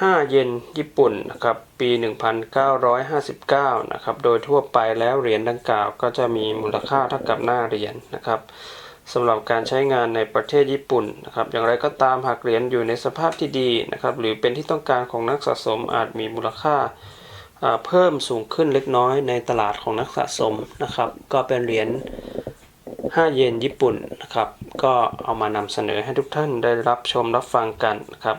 ห้าเยนญี่ปุ่นนะครับปี 1959 นะครับ โดยทั่วไปแล้วเหรียญดังกล่าวก็จะมีมูลค่าเท่ากับหน้าเหรียญนะครับสำหรับการใช้งานในประเทศญี่ปุ่นนะครับอย่างไรก็ตามหากเหรียญอยู่ในสภาพที่ดีนะครับหรือเป็นที่ต้องการของนักสะสมอาจมีมูลค่าเพิ่มสูงขึ้นเล็กน้อยในตลาดของนักสะสมนะครับ ก็เป็นเหรียญ 5 เยนญี่ปุ่นนะครับ ก็เอามานำเสนอให้ทุกท่านได้รับชมรับฟังกันนะครับ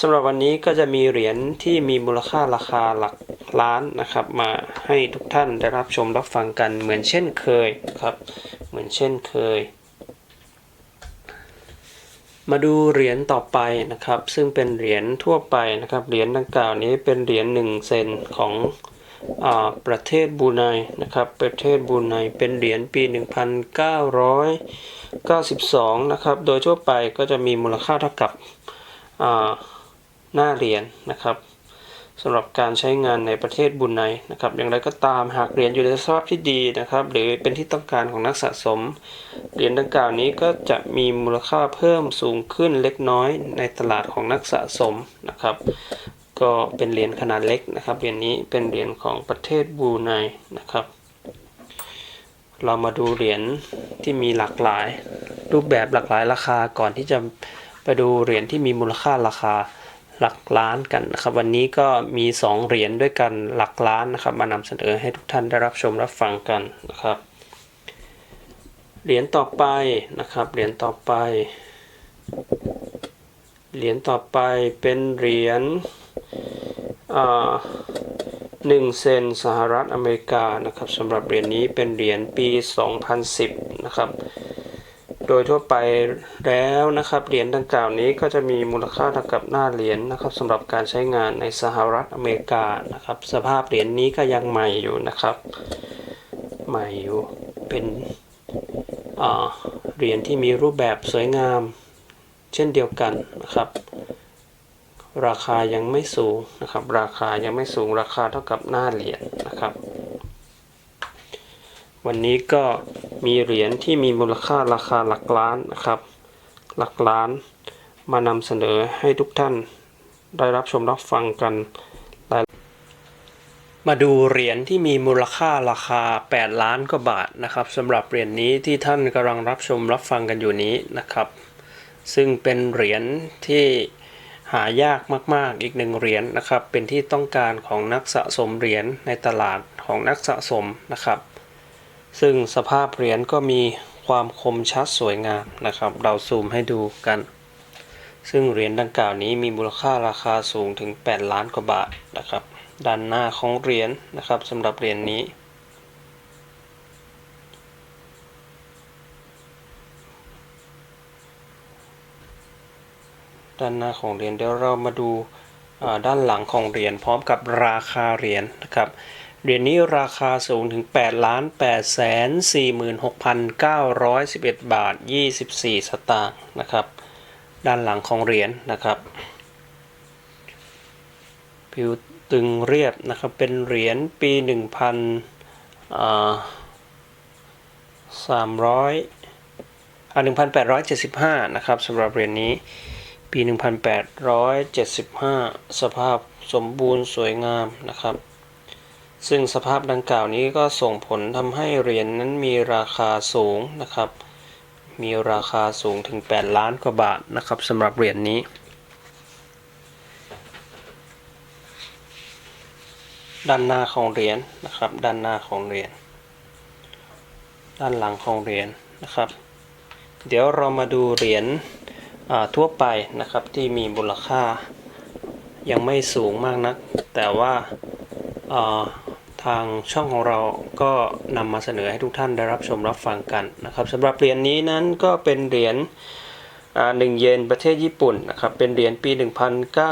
สำหรับวันนี้ก็จะมีเหรียญที่มีมูลค่าราคาหลักล้านนะครับ มาให้ทุกท่านได้รับชมรับฟังกันเหมือนเช่นเคยครับ เหมือนเช่นเคย มาดูเหรียญต่อไปนะครับ ซึ่งเป็นเหรียญทั่วไปนะครับเหรียญดังกล่าวนี้เป็นเหรียญ1เซนของ ประเทศบูไนนะครับประเทศบูไนเป็นเหรียญปี 1992 นะครับโดยทั่วไปก็จะมีมูลค่าเท่ากับหน้าเหรียญนะครับสำหรับการใช้งานในประเทศบรูไนนะครับ อย่างไรก็ตามหากเหรียญอยู่ในสภาพที่ดีนะครับ หรือเป็นที่ต้องการของนักสะสมเหรียญดังกล่าวนี้ก็จะมีมูลค่าเพิ่มสูงขึ้นเล็กน้อยในตลาดของนักสะสมนะครับ ก็เป็นเหรียญขนาดเล็กนะครับเหรียญนี้เป็นเหรียญของประเทศบูไนนะครับ เรามาดูเหรียญที่มีหลากหลาย รูปแบบหลากหลายราคาก่อนที่จะไปดูเหรียญที่มีมูลค่าราคาหลักล้านกันนะครับ วันนี้ก็มี 2 เหรียญด้วยกันหลักล้านนะครับ มานำเสนอให้ทุกท่านได้รับชมรับฟังกันนะครับ เหรียญต่อไปนะครับเหรียญต่อไป เหรียญต่อไปเป็นเหรียญหนึ่งเซนสหรัฐอเมริกานะครับสำหรับเหรียญนี้เป็นเหรียญปี 2010 นะครับ โดยทั่วไปแล้วนะครับเหรียญดังกล่าวนี้ก็จะมีมูลค่าเท่ากับหน้าเหรียญนะครับสำหรับการใช้งานในสหรัฐอเมริกานะครับสภาพเหรียญนี้ก็ยังใหม่อยู่นะครับ ใหม่อยู่เป็นเหรียญที่มีรูปแบบสวยงาม เช่นเดียวกันนะครับ ราคายังไม่สูงนะครับ ราคายังไม่สูงราคาเท่ากับหน้าเหรียญนะครับ วันนี้ก็มีเหรียญที่มีมูลค่าราคาหลักล้านนะครับ หลักล้านมานำเสนอให้ทุกท่านได้รับชมรับฟังกัน มาดูเหรียญที่มีมูลค่าราคา 8 ล้านกว่าบาทนะครับสำหรับเหรียญนี้ที่ท่านกำลังรับชมรับฟังกันอยู่นี้นะครับ ซึ่งเป็นเหรียญที่หายากมากๆอีกหนึ่งเหรียญนะครับ เป็นที่ต้องการของนักสะสมเหรียญในตลาดของนักสะสมนะครับ ซึ่งสภาพเหรียญก็มีความคมชัดสวยงามนะครับ เราซูมให้ดูกัน ซึ่งเหรียญดังกล่าวนี้มีมูลค่าราคาสูงถึง 8 ล้านกว่าบาทนะครับ ด้านหน้าของเหรียญนะครับสำหรับเหรียญนี้ ด้านหน้าของเหรียญเดี๋ยวเรามาดูด้านหลังของเหรียญพร้อมกับราคาเหรียญนะครับเหรียญนี้ราคาสูงถึง8ล้าน8แสน46,911 บาท 24 สตางค์นะครับ ด้านหลังของเหรียญนะครับ ผิวตึงเรียบนะครับ เป็นเหรียญปี 1,000อ่า300อ่า1,875 นะครับสำหรับเหรียญนี้ ปี 1875 สภาพสมบูรณ์สวยงามนะครับ ซึ่งสภาพดังกล่าวนี้ก็ส่งผลทำให้เหรียญนั้นมีราคาสูงนะครับ มีราคาสูงถึง 8 ล้านกว่าบาทนะครับสำหรับเหรียญนี้ด้านหน้าของเหรียญนะครับ ด้านหน้าของเหรียญ ด้านหลังของเหรียญนะครับ เดี๋ยวเรามาดูเหรียญ ทั่วไปนะครับที่มีมูลค่ายังไม่สูงมากนัก แต่ว่าทางช่องของเราก็นำมาเสนอให้ทุกท่านได้รับชมรับฟังกันนะครับสำหรับเหรียญนี้นั้นก็เป็นเหรียญหนึ่งเยนประเทศญี่ปุ่นนะครับเป็นเหรียญปี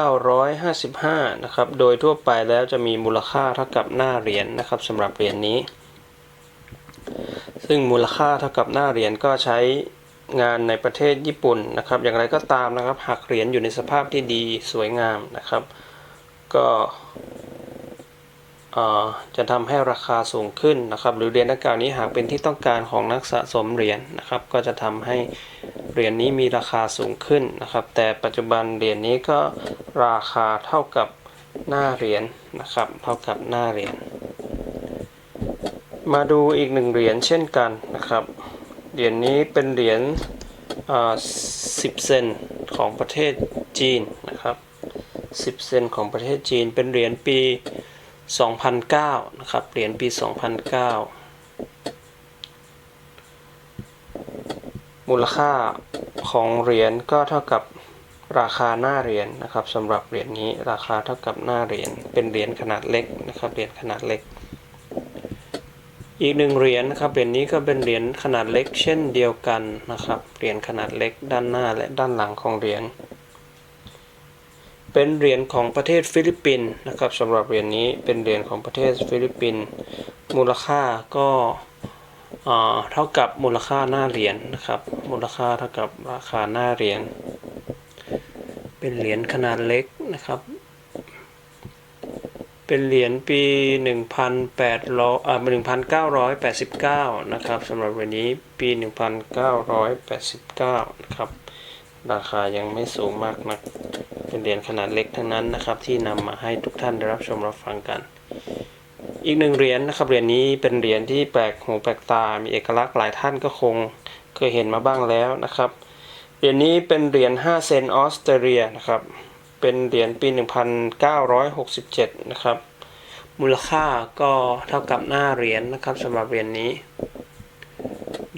1955นะครับโดยทั่วไปแล้วจะมีมูลค่าเท่ากับหน้าเหรียญนะครับสำหรับเหรียญนี้ ซึ่งมูลค่าเท่ากับหน้าเหรียญก็ใช้ งานในประเทศญี่ปุ่นนะครับ อย่างไรก็ตามนะครับ หากเหรียญอยู่ในสภาพที่ดีสวยงามนะครับ ก็จะทำให้ราคาสูงขึ้นนะครับ หรือเหรียญดังกล่าวนี้หากเป็นที่ต้องการของนักสะสมเหรียญนะครับ ก็จะทำให้เหรียญนี้มีราคาสูงขึ้นนะครับ แต่ปัจจุบันเหรียญนี้ก็ราคาเท่ากับหน้าเหรียญนะครับ เท่ากับหน้าเหรียญมาดูอีกหนึ่งเหรียญเช่นกันนะครับ เหรียญนี้เป็นเหรียญ10เซนของประเทศจีนนะครับ10เซนของประเทศจีนเป็นเหรียญปี 2009 นะครับ เหรียญปี 2009 มูลค่าของเหรียญก็เท่ากับราคาหน้าเหรียญนะครับสำหรับเหรียญนี้ราคาเท่ากับหน้าเหรียญเป็นเหรียญขนาดเล็กนะครับเหรียญขนาดเล็ก อีกหนึ่งเหรียญนะครับเหรียญนี้ก็เป็นเหรียญขนาดเล็กเช่นเดียวกันนะครับเหรียญขนาดเล็กด้านหน้าและด้านหลังของเหรียญเป็นเหรียญของประเทศฟิลิปปินส์นะครับสำหรับเหรียญนี้เป็นเหรียญของประเทศฟิลิปปินส์มูลค่าก็เท่ากับมูลค่าหน้าเหรียญนะครับ มูลค่าเท่ากับราคาหน้าเหรียญ เป็นเหรียญขนาดเล็กนะครับ เป็นเหรียญปี 1,800อ่า1,989 นะครับสำหรับวันนี้ปี 1,989 นะครับ ราคายังไม่สูงมากนัก เป็นเหรียญขนาดเล็กทั้งนั้นนะครับ ที่นำมาให้ทุกท่านได้รับชมรับฟังกัน อีกหนึ่งเหรียญนะครับ เหรียญนี้เป็นเหรียญที่แปลกหูแปลกตา มีเอกลักษณ์หลายท่านก็คงเคยเห็นมาบ้างแล้วนะครับ เหรียญนี้เป็นเหรียญ5เซนออสเตรเลียนะครับ เป็นเหรียญปี 1967 นะครับ มูลค่าก็เท่ากับหน้าเหรียญนะครับสำหรับเหรียญนี้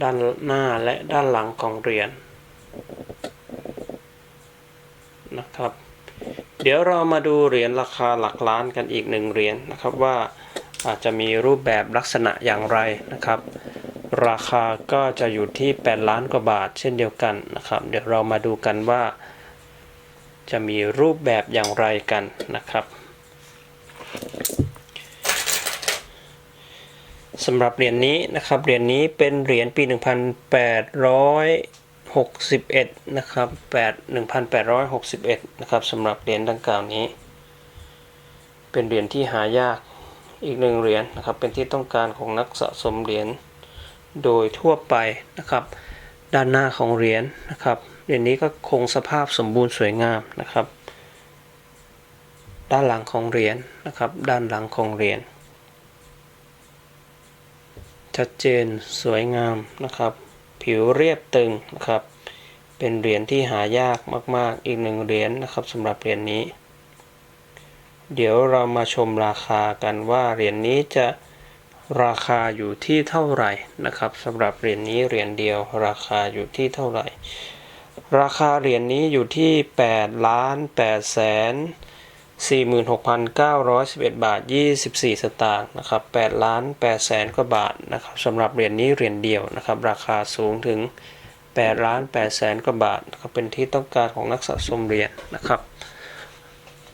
ด้านหน้าและด้านหลังของเหรียญนะครับ เดี๋ยวเรามาดูเหรียญราคาหลักล้านกันอีกหนึ่งเหรียญนะครับว่าอาจจะมีรูปแบบลักษณะอย่างไรนะครับ ราคาก็จะอยู่ที่ 8 ล้านกว่าบาทเช่นเดียวกันนะครับ เดี๋ยวเรามาดูกันว่า จะมีรูปแบบอย่างไรกันนะครับสำหรับเหรียญนี้นะครับเหรียญนี้เป็นเหรียญปี 1861 นะครับ8 1861 นะครับสำหรับเหรียญดังกล่าวนี้ เป็นเหรียญที่หายากอีกหนึ่งเหรียญนะครับเป็นที่ต้องการของนักสะสมเหรียญโดยทั่วไปนะครับ ด้านหน้าของเหรียญนะครับ เหรียญนี้ก็คงสภาพสมบูรณ์สวยงามนะครับ ด้านหลังของเหรียญนะครับ ด้านหลังของเหรียญชัดเจนสวยงามนะครับ ผิวเรียบตึงนะครับ เป็นเหรียญที่หายากมาก ๆ อีกหนึ่งเหรียญนะครับสำหรับเหรียญนี้ เดี๋ยวเรามาชมราคากันว่าเหรียญนี้จะราคาอยู่ที่เท่าไหร่นะครับสำหรับเหรียญนี้เหรียญเดียวราคาอยู่ที่เท่าไหร่ ราคาเหรียญนี้อยู่ที่8ล้าน8แสน46,911 บาท 24 สตางค์นะครับ8ล้าน8แสนกว่าบาทนะครับสำหรับเหรียญนี้เหรียญเดียวนะครับ ราคาสูงถึง8ล้าน8แสนกว่าบาทนะครับเป็นที่ต้องการของนักสะสมเหรียญนะครับ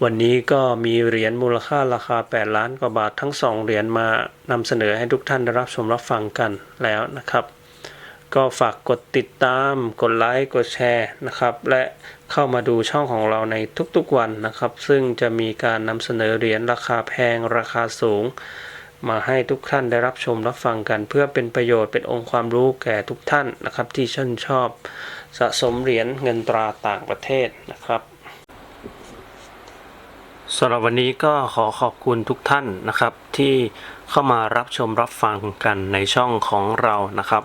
วันนี้ก็มีเหรียญมูลค่าราคา 8 ล้านกว่าบาททั้ง 2 เหรียญมานำเสนอให้ทุกท่านได้รับชมรับฟังกันแล้วนะครับ ก็ฝากกดติดตาม กดไลค์ กดแชร์นะครับ และเข้ามาดูช่องของเราในทุกๆวันนะครับ ซึ่งจะมีการนำเสนอเหรียญราคาแพงราคาสูง มาให้ทุกท่านได้รับชมรับฟังกัน เพื่อเป็นประโยชน์เป็นองค์ความรู้แก่ทุกท่านนะครับ ที่ชื่นชอบสะสมเหรียญเงินตราต่างประเทศนะครับสำหรับวันนี้ก็ขอขอบคุณทุกท่านนะครับ ที่เข้ามารับชมรับฟังกันในช่องของเรานะครับ